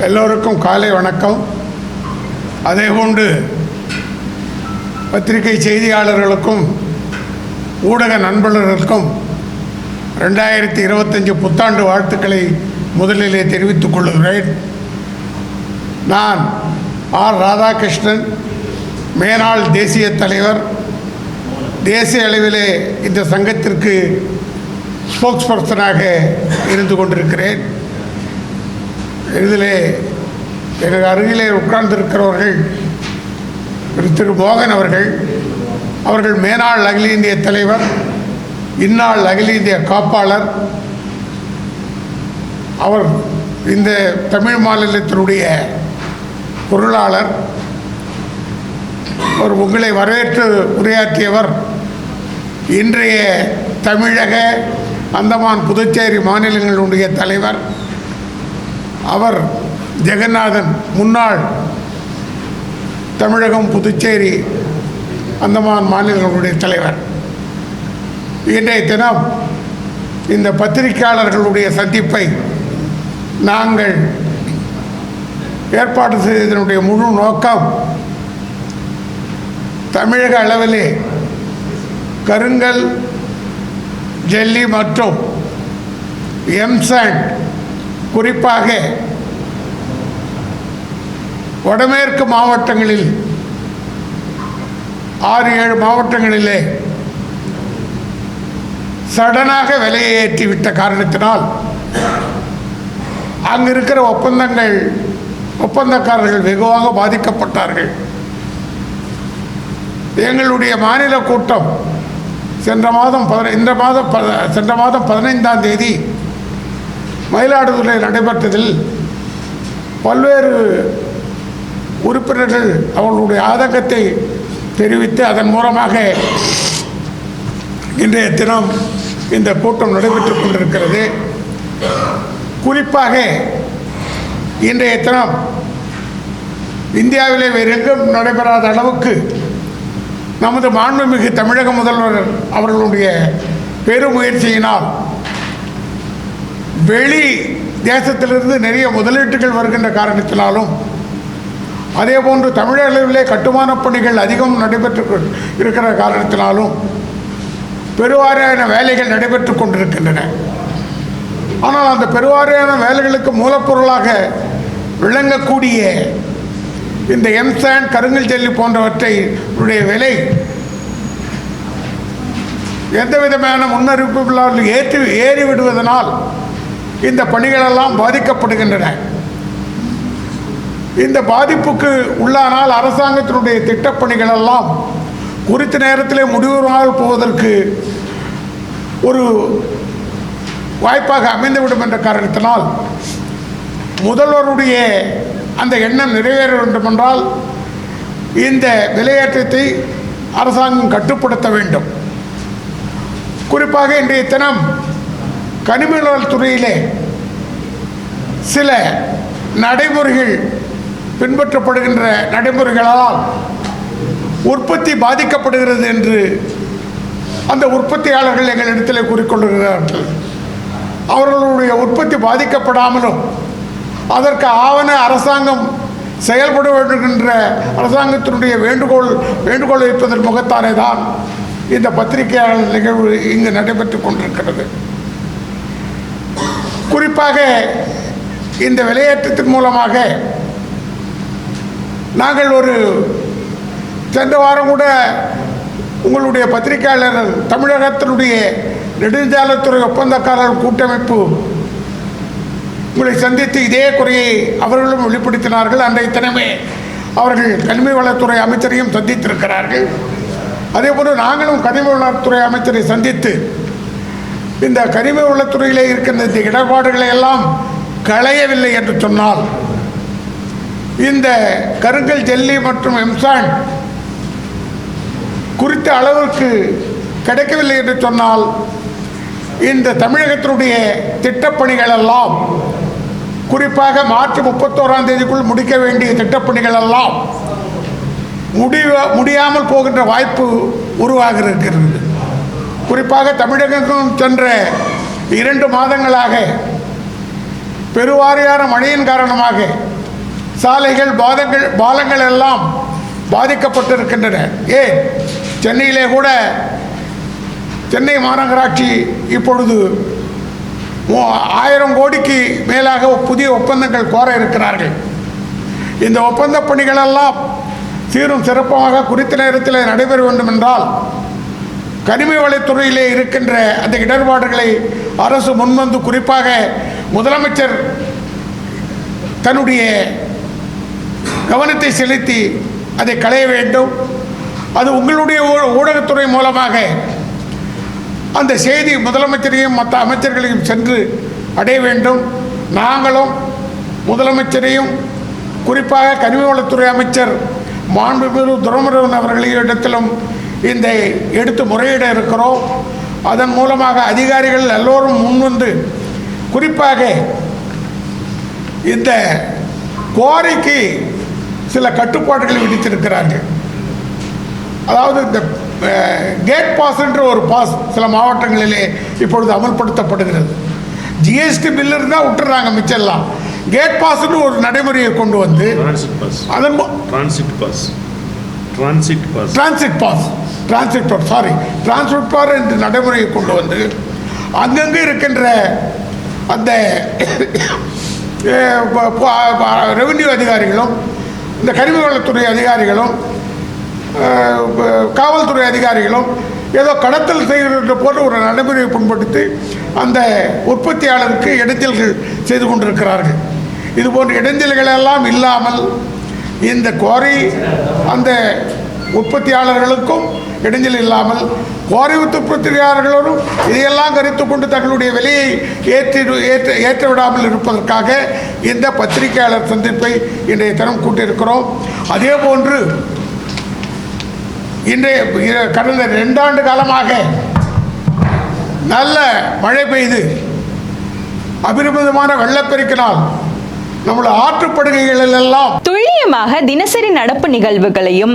எல்லோருக்கும் காலை வணக்கம். அதேபோன்று பத்திரிகை செய்தியாளர்களுக்கும் ஊடக நண்பர்களுக்கும் ரெண்டாயிரத்தி இருபத்தஞ்சு புத்தாண்டு வாழ்த்துக்களை முதலிலே தெரிவித்துக் கொள்கிறேன். நான் ஆர் ராதாகிருஷ்ணன் மேனாள் தேசிய தலைவர். தேசிய அளவிலே இந்த சங்கத்திற்கு ஸ்போக்ஸ் பர்சனாக இருந்து கொண்டிருக்கிறேன். இதிலே எனது அருகிலே உட்கார்ந்திருக்கிறவர்கள் திரு மோகன் அவர்கள் அவர்கள் மேனாள் அகில இந்திய தலைவர் இந்நாள் அகில இந்திய காப்பாளர். அவர் இந்த தமிழ் மாநிலத்தினுடைய பொருளாளர். அவர் உங்களை வரவேற்று உரையாற்றியவர் இன்றைய தமிழக அந்தமான் புதுச்சேரி மாநிலங்களுடைய தலைவர். அவர் ஜெகநாதன் முன்னாள் தமிழகம் புதுச்சேரி அந்தமான் மாநிலங்களுடைய தலைவர். இன்றைய தினம் இந்த பத்திரிகையாளர்களுடைய சந்திப்பை நாங்கள் ஏற்பாடு செய்ததனுடைய முழு நோக்கம் தமிழக அளவிலே கருங்கல் ஜெல்லி மற்றும் எம்சாண்ட் குறிப்பாக வடமேற்கு மாவட்டங்களில் ஆறு ஏழு மாவட்டங்களிலே சடனாக விலையை ஏற்றிவிட்ட காரணத்தினால் அங்கு இருக்கிற ஒப்பந்தங்கள் ஒப்பந்தக்காரர்கள் வெகுவாக பாதிக்கப்பட்டார்கள். எங்களுடைய மாநில கூட்டம் சென்ற மாதம் பதின இந்த மாதம் சென்ற மாதம் பதினைந்தாம் தேதி மயிலாடுதுறை நடைபெற்றதில் பல்வேறு உறுப்பினர்கள் அவர்களுடைய ஆதங்கத்தை தெரிவித்து அதன் மூலமாக இன்றைய தினம் இந்த கூட்டம் நடைபெற்றுக் கொண்டிருக்கிறது. குறிப்பாக இன்றைய தினம் இந்தியாவிலே வேறு எங்கும் நடைபெறாத அளவுக்கு நமது மாண்புமிகு தமிழக முதல்வர் அவர்களுடைய பெருமுயற்சியினால் வெளி தேசத்திலிருந்து நிறைய முதலீட்டுகள் வருகின்ற காரணத்தினாலும் அதே போன்று தமிழகத்திலே கட்டுமானப் பணிகள் அதிகம் நடைபெற்று இருக்கிற காரணத்தினாலும் பெருவாரியான வேலைகள் நடைபெற்று கொண்டிருக்கின்றன. ஆனால் அந்த பெருவாரியான வேலைகளுக்கு மூலப்பொருளாக விளங்கக்கூடிய இந்த எம்சாண்ட் கருங்கல் ஜெல்லி போன்றவற்றை உடைய விலை எந்த விதமான முன்னறிவிப்பு இல்லாமல் ஏற்றி ஏறி விடுவதனால் இந்த பணிகளெல்லாம் பாதிக்கப்படுகின்றன. இந்த பாதிப்புக்கு உள்ளானால் அரசாங்கத்தினுடைய திட்டப்பணிகள் எல்லாம் குறித்த நேரத்திலே முடிவுறாமல் போவதற்கு ஒரு வாய்ப்பாக அமைந்துவிடும் என்ற காரணத்தினால் முதல்வருடைய அந்த எண்ணம் நிறைவேற வேண்டுமென்றால் இந்த விலையேற்றத்தை அரசாங்கம் கட்டுப்படுத்த வேண்டும். குறிப்பாக இன்றைய தினம் கனிமவள துறையிலே சில நடைமுறைகள் பின்பற்றப்படுகின்ற நடைமுறைகளால் உற்பத்தி பாதிக்கப்படுகிறது என்று அந்த உற்பத்தியாளர்கள் எங்களிடத்தில் கூறிக்கொள்கிறார்கள் அவர்களுடைய உற்பத்தி பாதிக்கப்படாமலும் அதற்கு ஆவண அரசாங்கம் செயல்பட வேண்டும் என்ற அரசாங்கத்தினுடைய வேண்டுகோள் வேண்டுகோள் வைப்பதன் முகத்தாலே தான் இந்த பத்திரிகையாளர் நிகழ்வு இங்கு நடைபெற்றுக் கொண்டிருக்கிறது. குறிப்பாக இந்த விலையேற்றத்தின் மூலமாக நாங்கள் ஒரு சென்ற வாரம் கூட உங்களுடைய பத்திரிகையாளர்கள் தமிழகத்தினுடைய நெடுஞ்சாலைத்துறை ஒப்பந்தக்காரர் கூட்டமைப்பு உங்களை சந்தித்து இதே குறையை அவர்களும் வெளிப்படுத்தினார்கள். அன்றைய தினமே அவர்கள் கனிம வளத்துறை அமைச்சரையும் சந்தித்திருக்கிறார்கள். அதேபோன்று நாங்களும் கனிம வளத்துறை அமைச்சரை சந்தித்து இந்த கரிம வளத்துறையிலே இருக்கின்ற இந்த இடர்பாடுகளை எல்லாம் களையவில்லை என்று சொன்னால் இந்த கருங்கல் ஜெல்லி மற்றும் எம்சான் குறித்த அளவுக்கு கிடைக்கவில்லை என்று சொன்னால் இந்த தமிழகத்தினுடைய திட்டப்பணிகள் எல்லாம் குறிப்பாக மார்ச் முப்பத்தோராம் தேதிக்குள் முடிக்க வேண்டிய திட்டப்பணிகள் எல்லாம் முடிவ முடியாமல் போகின்ற வாய்ப்பு உருவாக இருக்கிறது. குறிப்பாக தமிழகம் சென்ற இரண்டு மாதங்களாக பெருவாரியான மழையின் காரணமாக சாலைகள் பாதங்கள் பாலங்கள் எல்லாம் பாதிக்கப்பட்டிருக்கின்றன. ஏன்? சென்னையிலே கூட சென்னை மாநகராட்சி இப்பொழுது ஆயிரம் கோடிக்கு மேலாக புதிய ஒப்பந்தங்கள் கோர இருக்கிறார்கள். இந்த ஒப்பந்த பணிகளெல்லாம் சீரும் சிறப்பாக குறித்த நேரத்தில் நடைபெற வேண்டும் என்றால் கனிம வளத்துறையிலே இருக்கின்ற அந்த இடர்பாடுகளை அரசு முன்வந்து குறிப்பாக முதலமைச்சர் தன்னுடைய கவனத்தை செலுத்தி அதை களைய வேண்டும். அது உங்களுடைய ஊ- ஊடகத்துறை மூலமாக அந்த செய்தி முதலமைச்சரையும் மற்ற அமைச்சர்களையும் சென்று அடைய வேண்டும். நாங்களும் முதலமைச்சரையும் குறிப்பாக கனிம வளத்துறை அமைச்சர் மாண்புமிகு துரமுருகன் அவர்களிடத்திலும் இந்த எடுத்து முறையிட இருக்கிறோம் அதன் மூலமாக அதிகாரிகள் எல்லோரும் முன்வந்து குறிப்பாக இந்த குவாரிக்கு சில கட்டுப்பாடுகளை விதித்திருக்கிறார்கள் அதாவது இந்த கேட் பாஸ் என்ற ஒரு பாஸ் சில மாவட்டங்களிலே இப்பொழுது அமல்படுத்தப்படுகிறது ஜிஎஸ்டி பில் இருந்தால் விட்டுறாங்க மிச்சம்லாம் கேட் பாஸ்னு ஒரு நடைமுறையை கொண்டு வந்து. அதன். Transit pass. Transit pass transit pass sorry transit என்று என்ற நடைமுறையை கொண்டு வந்து அங்கங்கே இருக்கின்ற அந்த ரெவென்யூ அதிகாரிகளும் இந்த கனிம வளத்துறை அதிகாரிகளும் காவல்துறை அதிகாரிகளும் ஏதோ கடத்தல் செய்கிற போன்ற ஒரு நடைமுறையை புண்படுத்தி அந்த உற்பத்தியாளருக்கு இடைஞ்சல்கள் செய்து கொண்டிருக்கிறார்கள். இது போன்ற இடைஞ்சல்களெல்லாம் இல்லாமல் இந்த குவாரி அந்த உற்பத்தியாளர்களுக்கும் இடைஞ்சல் இல்லாமல் ஓரிவுத்து உற்பத்தியாளர்களும் இதையெல்லாம் கருத்து கொண்டு தங்களுடைய விலையை ஏற்றி ஏற்ற ஏற்ற விடாமல் இருப்பதற்காக இந்த பத்திரிகையாளர் சந்திப்பை இன்றைய தினம் கூட்டியிருக்கிறோம். அதே போன்று இன்றைய கடந்த ரெண்டாண்டு காலமாக நல்ல மழை பெய்து அபிரமிதமான வெள்ளப்பெருக்கினால் நம்மளோட ஆற்றுப்படுகைகளில் எல்லாம் துல்லியமாக தினசரி நடப்பு நிகழ்வுகளையும்